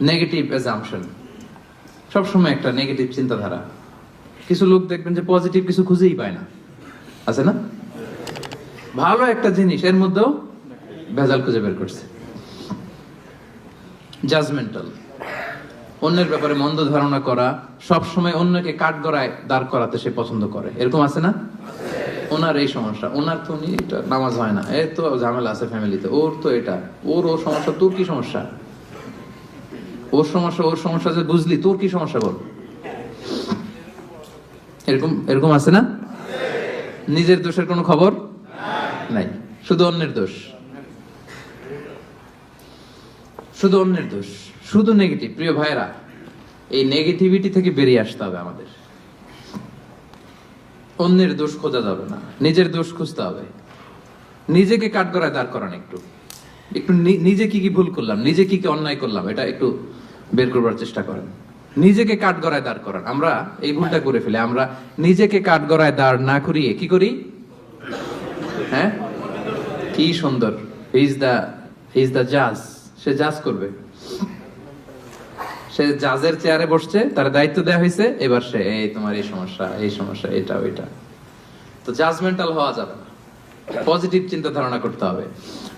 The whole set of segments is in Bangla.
নেগেটিভ অ্যাজাম্পশন সবসময় একটা নেগেটিভ চিন্তাধারা। কিছু লোক দেখবেন যে পজিটিভ কিছু খুঁজেই পায় না। আছে না? ভালো একটা জিনিস, এর মধ্যেও ভেজাল খুঁজে বের করছে। জাজমেন্টাল অন্যের ব্যাপারে মন্দ ধারণা করা সব সময় অন্যকে কাঠ গড়ায় দাঁড় করাতে সে পছন্দ করে। এরকম আছে না? ওনার এই সমস্যা। ওনার তো উনি নামাজ হয় না। এর তো ঝামেলা আছে ফ্যামিলিতে ওর তো এটা। ওর ওর সমস্যা, তোর কি সমস্যা? ওর সমস্যা ওর সমস্যা যে বুঝলি। তোর কি সমস্যা বল? এরকম এরকম আছে না? নিজের দোষের কোনো খবর? নাই। শুধু অন্যের দোষ। শুধু অন্যের দোষ। শুধু নেগেটিভ প্রিয় ভাইরা এই নেগেটিভিটি থেকে বেরিয়ে আসতে হবে আমাদের। অন্যের দোষ খোঁজা যাবে না। নিজের দোষ খুঁজতে হবে। নিজেকে কাঠ কাঠগড়ায় দাঁড় করান একটু। একটু নিজে কি কি ভুল করলাম, নিজে কি কি অন্যায় করলাম, এটা একটু বের করবার চেষ্টা করেন। নিজেকে কাঠগড়ায় দাঁড় করান। আমরা এই ভুলটা করে ফেলে। আমরা নিজেকে কাঠগড়ায় দাঁড় না করিয়ে কি করি? হ্যাঁ? কি সুন্দর। ইজ দা ইজ দা জাজ সে জাজ করবে। সে জাজের চেয়ারে বসছে তার দায়িত্ব দেওয়া হয়েছে। এবার সে এই তোমার এই সমস্যা এই সমস্যা এটা ওইটা। তো জাজমেন্টাল হওয়া যাবে না। পজিটিভ চিন্তা ধারণা করতে হবে।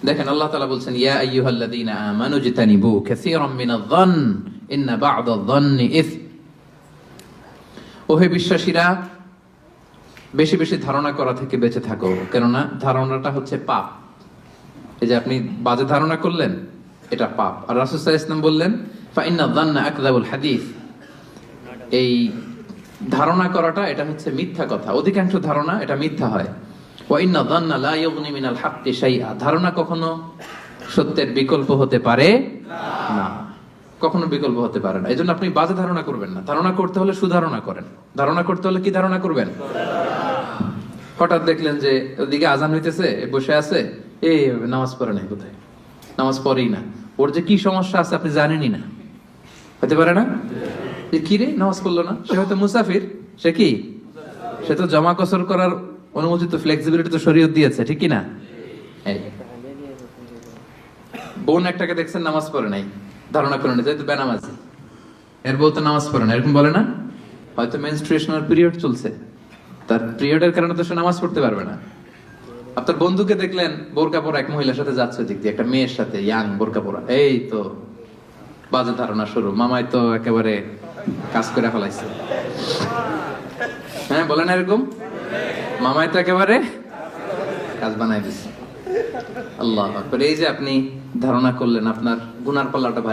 দেখেন আল্লাহ তাআলা বলছেন, ইয়া আইয়ুহাল্লাযীনা আমানু জিতানিবু কাসীরাম মিনায-যন্ন ইন্না বা'দায-যন্নি ইসম ওহে বিশ্বাসীরা, বেশি বেশি ধারণা করা থেকে বেঁচে থাকো, কেননা ধারণাটা হচ্ছে পাপ। এই যে আপনি বাজে ধারণা করলেন, এটা পাপ। আর রাসূল ইসলাম বললেন ফাইন্না যান্না আকযাবুল হাদিস। এই ধারণা করাটা, এটা হচ্ছে মিথ্যা কথা। অধিকাংশ ধারণা এটা মিথ্যা হয়। ধারণা কখনো সত্যের বিকল্প হতে পারে না। কখনো বিকল্প হতে পারে না। এজন্য আপনি বাজে ধারণা করবেন না। ধারণা করতে হলে সুধারণা করেন। ধারণা করতে হলে কি ধারণা করবেন? হঠাৎ দেখলেন যে ওদিকে আজান হইতেছে বসে আছে এই নামাজ পড়ে নাই কোথায়? নামাজ পড়েই না। ওর যে কি সমস্যা আছে আপনি জানেনই না। হতে পারে না? যে কি রে, নামাজ পড়ল না? সে হয়তো মুসাফির। সে কি? সে তো জমা কসর করার অনুমতি তো ফ্লেক্সিবিলিটি তো শরীয়ত দিয়েছে, ঠিক কি না বোন একটাকে দেখছেন, নামাজ পড়ে নাই, ধারণা করে না, যেহেতু বেনামাজি। এর বউ তো নামাজ পড়ে না, এরকম বলে না? হয়তো মেনস্ট্রুয়েশনাল পিরিয়ড চলছে। তার পিরিয়ডের কারণে তো সে নামাজ পড়তে পারবে না। আপনার বন্ধুকে দেখলেন বোরকা পরা এক মহিলার সাথে যাচ্ছে দিক দিয়ে, একটা মেয়ের সাথে, ইয়াং বোরকা পরা এই তো, বাজে ধারণা শুরু। মামাই তো একেবারে কাজ করে ফেলাইছে। হ্যাঁ বলেন এরকম। মামাই তো একেবারে কাজ বানাই দিছে আল্লাহ। এই যে আপনি ধারণা করলেন আপনার গুনার পাল্লাটা